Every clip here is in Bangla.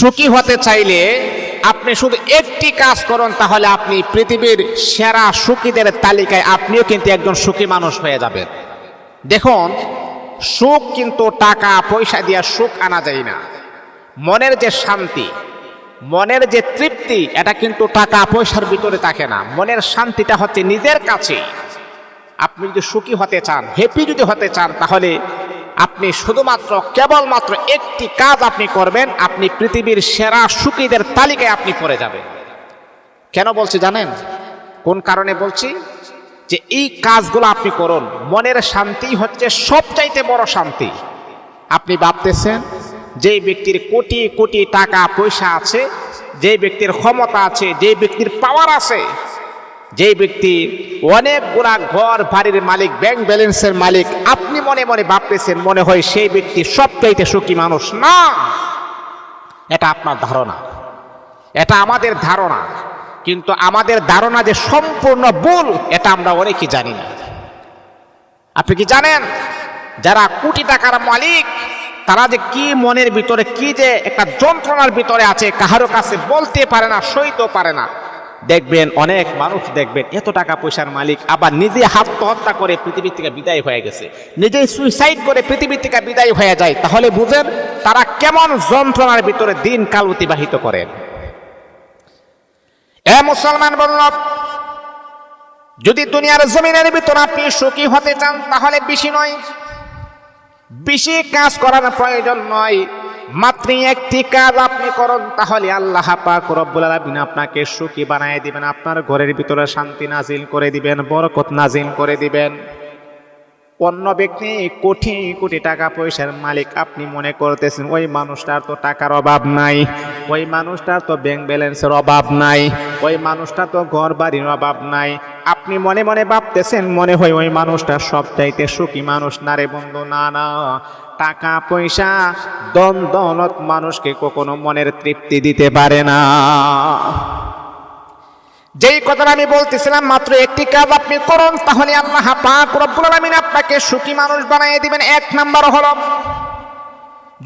সুখী হতে চাইলে আপনি শুধু একটি কাজ করুন, তাহলে আপনি পৃথিবীর সেরা সুখীদের তালিকায় আপনিও কিন্তু একজন সুখী মানুষ হয়ে যাবেন। দেখুন, সুখ কিন্তু টাকা, পয়সা দিয়ে সুখ আনা যায় না। মনের যে শান্তি, মনের যে তৃপ্তি, এটা কিন্তু টাকা, পয়সার ভিতরে থাকে না। মনের শান্তিটা হচ্ছে নিজের কাছে। আপনি যদি সুখী হতে চান হ্যাপি যদি হতে চান, তাহলে আপনি শুধুমাত্র কেবলমাত্র একটি কাজ আপনি করবেন, আপনি পৃথিবীর সেরা সুখীদের তালিকায় আপনি পড়ে যাবেন। কেন বলছি জানেন? কোন কারণে বলছি? যে এই কাজগুলো আপনি করুন, মনের শান্তি হচ্ছে সবচাইতে বড় শান্তি। আপনি ভাবতেছেন যে ব্যক্তির কোটি কোটি টাকা পয়সা আছে যে ব্যক্তির ক্ষমতা আছে যে ব্যক্তির পাওয়ার আছে যে ব্যক্তি অনেকগুলা ঘর, বাড়ির মালিক ব্যাংক ব্যালেন্সের মালিক, আপনি মনে মনে ভাবতেছেন, মনে হয় সেই ব্যক্তি সবচাইতে সুখী মানুষ। না! এটা আপনার ধারণা। এটা আমাদের ধারণা। কিন্তু আমাদের ধারণা যে সম্পূর্ণ ভুল, এটা আমরা অনেকেই জানি না। আপনি কি জানেন, যারা কোটি টাকার মালিক, তারা যে কি মনের ভিতরে, কি যে একটা যন্ত্রণার ভিতরে আছে, কাহারো কাছে বলতে পারে না, সইতেও পারে না। দেখবেন, অনেক মানুষ দেখবেন, এত টাকা পয়সার মালিক, আবার নিজে আত্মহত্যা করে পৃথিবী থেকে বিদায় হয়ে গেছে। নিজেই সুইসাইড করে পৃথিবী থেকে বিদায় হয়ে যায়। তাহলে বুঝেন, তারা কেমন যন্ত্রণার ভিতরে দিনকাল অতিবাহিত করেন। এ মুসলমান বলল যদি দুনিয়ার জমিনের ভিতর আপনি সুখী হতে চান, তাহলে বেশি নয়। বেশি কাজ করার প্রয়োজন নয়। মাত্র একটি কাজ আপনি করুন, তাহলে আল্লাহ পাক রব্বুল আলামিন আপনাকে সুখী বানায় দিবেন, আপনার ঘরের ভিতরে শান্তি নাজিল করে দিবেন, বরকত নাজিল করে দিবেন। অন্য ব্যক্তি কোটি কোটি টাকা পয়সার মালিক, আপনি মনে করতেছেন, ওই মানুষটার তো টাকার অভাব নাই, ওই মানুষটার তো ব্যাংক ব্যালেন্সের অভাব নাই, ওই মানুষটার তো ঘর বাড়ির অভাব নাই। আপনি মনে মনে ভাবতেছেন, মনে হয় ওই মানুষটা সব চাইতে সুখী মানুষ, না রে বন্ধু, না না। টাকা পয়সা দন দৌলত মানুষকে কখনো মনের তৃপ্তি দিতে পারে না। যেই কথাটা আমি বলতেছিলাম মাত্র একটি কাজ আপনি করুন, তাহলে আল্লাহ পাক রব্বুল আলামিন আপনাকে সুখী মানুষ বানিয়ে দিবেন। এক নাম্বার হলো,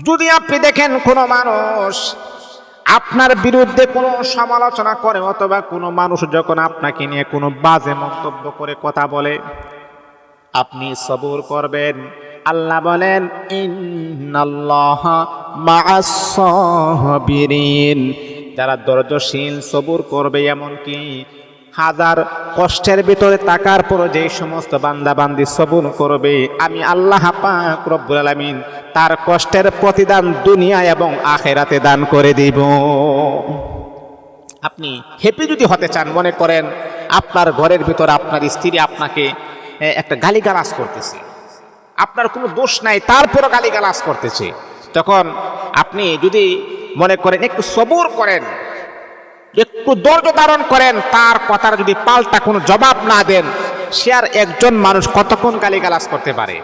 যদি আপনি দেখেন কোনো মানুষ আপনার বিরুদ্ধে কোনো সমালোচনা করে অথবা কোনো মানুষ যখন আপনাকে নিয়ে কোনো বাজে মন্তব্য করে কথা বলে, আপনি সবুর করবেন। আল্লাহ বলেন, ইন্নাল্লাহ মা'আস সাবিরিন যারা ধৈর্যশীল সবুর করবে এমনকি হাজার কষ্টের ভিতরে তাকার পর যে সমস্ত বান্দা বান্দি সবুর করবে, আমি আল্লাহ পাক রব্বুল আলামিন তার কষ্টের প্রতিদান দুনিয়া এবং আখেরাতে দান করে দিব। আপনি হ্যাপি যদি হতে চান, মনে করেন আপনার ঘরের ভিতর আপনার স্ত্রী আপনাকে একটা গালিগালাজ করতেছে। আপনার কোনো দোষ নাই, তারপরও গালিগালাজ করতেছে। তখন আপনি যদি মনে করেন, একটু সবুর করেন, একটু ধৈর্য ধারণ করেন, তার কথার যদি পাল্টা কোনো জবাব না দেন, সে আর একজন মানুষ কতক্ষণ গালিগালাজ করতে পারে?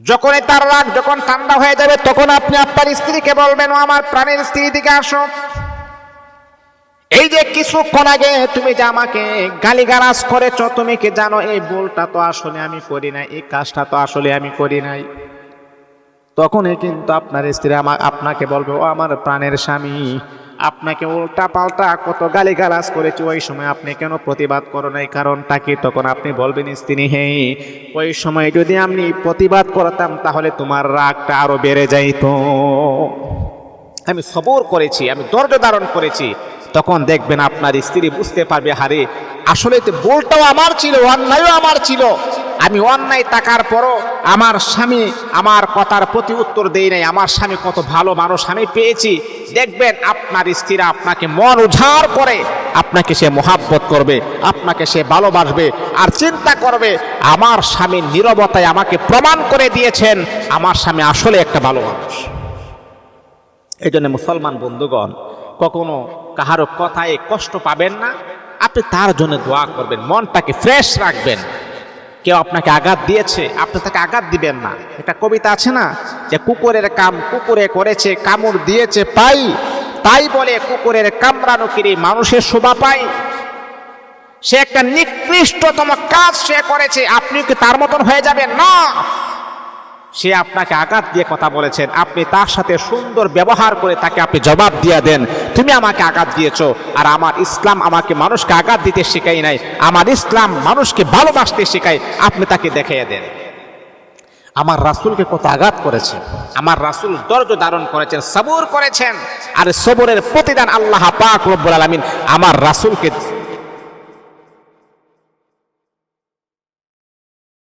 যখনই তার রাগ যখন ঠান্ডা হয়ে যাবে, তখন আপনি আপনার স্ত্রীকে বলবেন আমার প্রাণের স্ত্রী দিকে আসো। কিছুক্ষণ আগে তুমি যে আমাকে গালিগালাজ করেছ, তুমি কি জানো? এই ভুলটা তো আসলে আমি করি নাই, এই কাজটা তো আসলে আমি করি নাই। তখনই কিন্তু আপনার স্ত্রী আমা আপনাকে বলবে, ও আমার প্রাণের স্বামী, আপনাকে উল্টা পাল্টা কত গালিগালাজ করেছে, ওই সময় আপনি কেন প্রতিবাদ করো নাই? কারণটা কি? তখন আপনি বলবেন, স্ত্রী, হে, ওই সময় যদি আমি প্রতিবাদ করতাম, তাহলে তোমার রাগটা আরও বেড়ে যাইতো। আমি সবর করেছি, আমি ধৈর্য ধারণ করেছি তখন দেখবেন আপনার স্ত্রী বুঝতে পারবে হারে আসলে তো বলটাও আমার ছিল, অন্যায়ও আমার ছিল। আমি অন্যায় টাকার পরও আমার স্বামী আমার কথার প্রতি উত্তর দেই নাই। আমার স্বামী কত ভালো মানুষ, আমি পেয়েছি। দেখবেন আপনার স্ত্রীরা আপনাকে মন উজাড় করে, আপনাকে সে মহাব্বত করবে, আপনাকে সে ভালোবাসবে আর চিন্তা করবে, আমার স্বামীর নীরবতায় আমাকে প্রমাণ করে দিয়েছেন, আমার স্বামী আসলে একটা ভালো মানুষ। এই জন্য মুসলমান বন্ধুগণ, কখনো কাহারো কথায় কষ্ট পাবেন না। আপনি তার জন্য দোয়া করবেন, মনটাকে ফ্রেশ রাখবেন। কেউ আপনাকে আঘাত দিয়েছে, আপনি তাকে আঘাত দিবেন না। একটা কবিতা আছে না, যে কুকুরের কাম কুকুরে করেছে, কামড় দিয়েছে, পাই। তাই বলে কুকুরের কামড়ানো কিরে মানুষের শোভা পাই সে একটা নিকৃষ্টতম কাজ সে করেছে আপনি কি তার মতন হয়ে যাবেন? না! সে আপনাকে আঘাত দিয়ে কথা বলেছেন। আপনি তার সাথে সুন্দর ব্যবহার করে তাকে আপনি জবাব দিয়ে দেন। তুমি আমাকে আঘাত দিয়েছ আর আমার ইসলাম আমাকে মানুষকে আঘাত দিতে শেখাই নাই। আমার ইসলাম মানুষকে ভালোবাসতে শেখায়। আপনি তাকে দেখিয়ে দেন। আমার রাসূলকে কত আঘাত করেছে আমার রাসুল দর্জ ধারণ করেছেন, সবুর করেছেন। আর সবরের প্রতিদান আল্লাহ পাক রব্বুল আলামিন আমার রাসূলকে